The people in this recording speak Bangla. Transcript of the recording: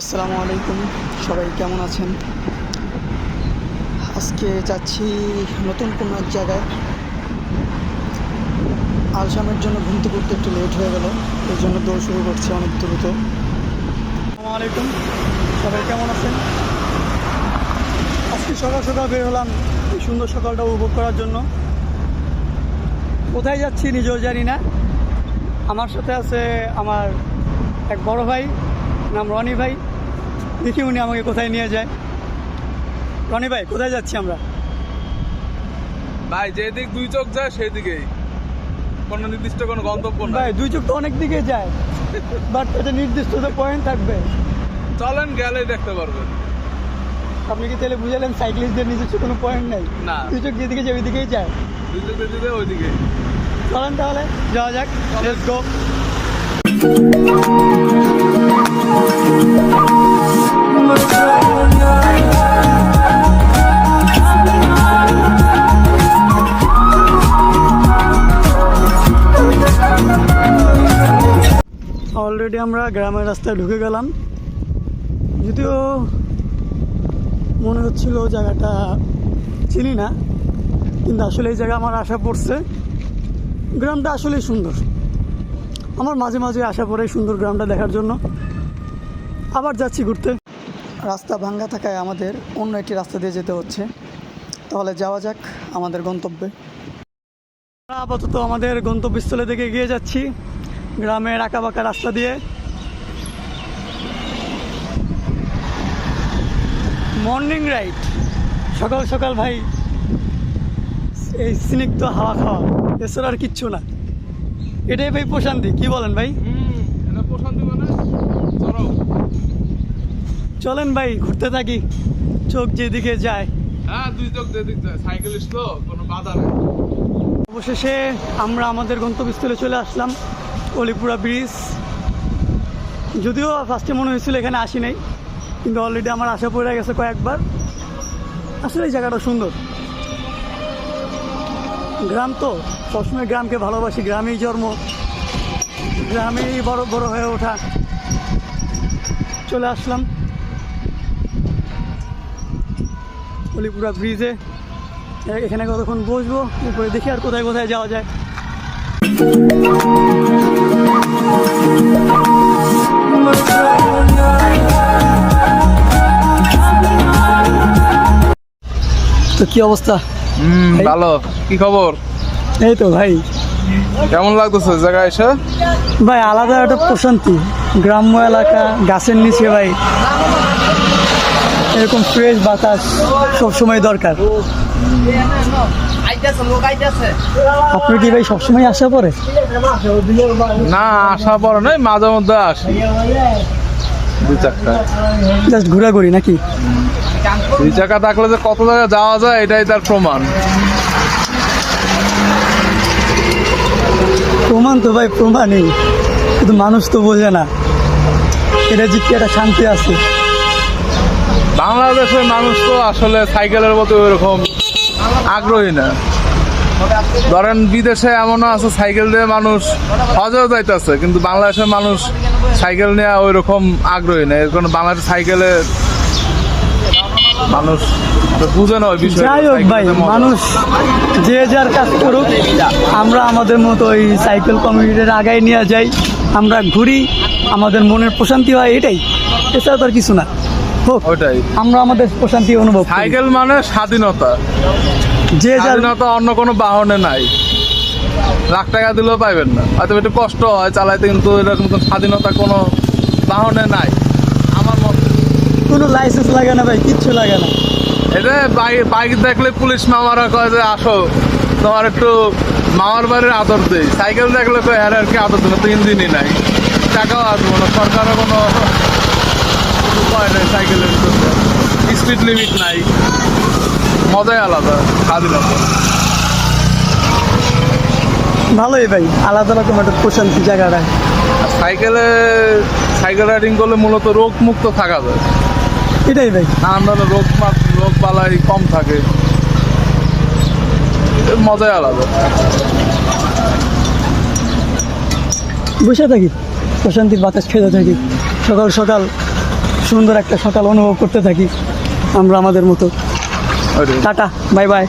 আসসালামু আলাইকুম। সবাই কেমন আছেন? আজকে যাচ্ছি নতুন কোনো এক জায়গায়। আলসামের জন্য ঘুমতে ঘুরতে একটু লেট হয়ে গেল এই জন্য দৌড় শুরু করছি অনেক দ্রুত। আসসালামু আলাইকুম। সবাই কেমন আছেন? আজকে সকাল সকাল বের হলাম এই সুন্দর সকালটা উপভোগ করার জন্য। কোথায় যাচ্ছি নিজেও জানি না। আমার সাথে আছে আমার এক বড় ভাই, নাম রনি ভাই। দেখি উনি আমাকে কোথায় নিয়ে যায়। রনি ভাই কোথায় যাচ্ছি আমরা? ভাই যেদিক দুই চোখ যায় সেই দিকেই কোনো নির্দিষ্ট কোনো গন্তব্য নাই। ভাই দুই চোখ তো অনেক দিকে যায়। বাট এটা নির্দিষ্ট তো পয়েন্ট থাকবে। চলেন গেলেই দেখতে পারবেন। আপনি কি তাহলে বুঝালেন সাইক্লিস্টদের নিজস্ব কোনো পয়েন্ট নেই? না। দুই চোখ যেদিকে যায় ওইদিকেই যায়। দুই চোখ দিকে ওই দিকে চলেন তাহলে যাওয়া যাক। লেটস গো অলরেডি আমরা গ্রামের রাস্তায় ঢুকে গেলাম। যদিও মনে হচ্ছিল জায়গাটা চিনি না, কিন্তু আসলে এই জায়গা আমার আশা পড়ছে। গ্রামটা আসলেই সুন্দর। আমার মাঝে মাঝে আশা পড়ে সুন্দর গ্রামটা দেখার জন্য। আবার যাচ্ছি ঘুরতে। রাস্তা ভাঙ্গা থাকায় আমাদের অন্য একটি রাস্তা দিয়ে যেতে হচ্ছে। তাহলে যাওয়া যাক আমাদের গন্তব্যে। আপাতত আমাদের গন্তব্যস্থলে দিকে এগিয়ে যাচ্ছি। গ্রামের আঁকা বাঁকা রাস্তা দিয়ে। মর্নিং রাইড সকাল সকাল ভাই এই স্নিগ্ধ হাওয়া খাওয়া এছাড়া আর কিচ্ছু না। এটাই ভাই প্রশান্তি কি বলেন ভাই? মানে চলেন ভাই ঘুরতে থাকি। চোখ যেদিকে যায়। হ্যাঁ দুই চোখ যেদিক যায়। তো কোনো বাধা অবশেষে আমরা আমাদের গন্তব্যস্থলে চলে আসলাম। অলিপুরা ব্রিজ। যদিও ফার্স্টে মনে হয়েছিল এখানে আসি নাই, কিন্তু অলরেডি আমার আশা পড়ে গেছে কয়েকবার। আসলে এই জায়গাটা সুন্দর। গ্রাম তো, সবসময় গ্রামকে ভালোবাসি, গ্রামেই জন্ম, গ্রামেই বড় বড় হয়ে ওঠা। চলে আসলাম অলিপুরা ব্রিজে। এখানে কতক্ষণ বসবো? এরপরে দেখি আর কোথায় কোথায় যাওয়া যায়। তো কি অবস্থা? হুম ভালো। কি খবর? এই তো ভাই। কেমন লাগতেছে জায়গায় এসে? ভাই আলাদা একটা প্রশান্তি। গ্রাম্য এলাকা গাছের নিচে ভাই। এরকম ফ্রেশ বাতাস সবসময় দরকার। আপনি কি ভাই সবসময় আসা পরে? না আসা পরে নাই মাঝে মধ্যে আসি। দুই চাকা জাস্ট ঘোরাঘুরি নাকি? দুই চাকা থাকলে যে কত জায়গায় যাওয়া যায় এটাই তার প্রমাণ। প্রমাণ তো ভাই প্রমাণই। কিন্তু মানুষ তো বোঝে না। এটা যে কি একটা শান্তি আছে। বাংলাদেশের মানুষ তো আসলে সাইকেলের মতো ওইরকম আগ্রহী না। ধরেন বিদেশে এমনও আছে সাইকেল দিয়ে মানুষ হজেও যাইতেছে কিন্তু বাংলাদেশের মানুষ সাইকেল নিয়ে ওই রকম আগ্রহী না। এর কোনো বাংলাদেশের সাইকেলে মানুষ বুঝে না ওই বিষয়। যাই হোক ভাই মানুষ যে যার কাজ করুক আমরা আমাদের মতো ওই সাইকেল কমিউনিটির আগায় নিয়ে যাই আমরা ঘুরি আমাদের মনের প্রশান্তি হয় এটাই। এছাড়া তো আর কিছু না। হোক ওইটাই আমরা আমাদের প্রশান্তি অনুভব। সাইকেল মানে স্বাধীনতা। যে স্বাধীনতা অন্য কোনো বাহনে নাই। লাখ টাকা দিলেও পাইবেন না। হয়তো একটু কষ্ট হয় চালাইতে কিন্তু এরকম স্বাধীনতা কোনো বাহনে নাই। কোনো লাইসেন্স লাগে না ভাই কিচ্ছু লাগে না। এটা বাইক বাইক দেখলে পুলিশ মামারা কয় যে আসো তোমার একটু মামার বাড়ির আদর দেই। সাইকেল দেখলে কয় হ্যাঁ আর কি আদর দেবে তো ইঞ্জিনই নাই। টাকাও আসব না সরকারও কোনো কয় নাই সাইকেলের স্পিড লিমিট নাই। মজাই আলাদা স্বাধীনতা ভালোই ভাই আলাদা রকম একটা প্রশান্তি জায়গাটায় আর সাইকেলে সাইকেল রাইডিং করলে মূলত রোগ মুক্ত থাকা যায়। এটাই ভাই। আমরা রোগ রোগ বালাই কম থাকে। মজাই আলাদা। বসে থাকি প্রশান্তির বাতাস খেতে থাকি সকাল সকাল সুন্দর একটা সকাল অনুভব করতে থাকি আমরা আমাদের মতো। Tata bye bye.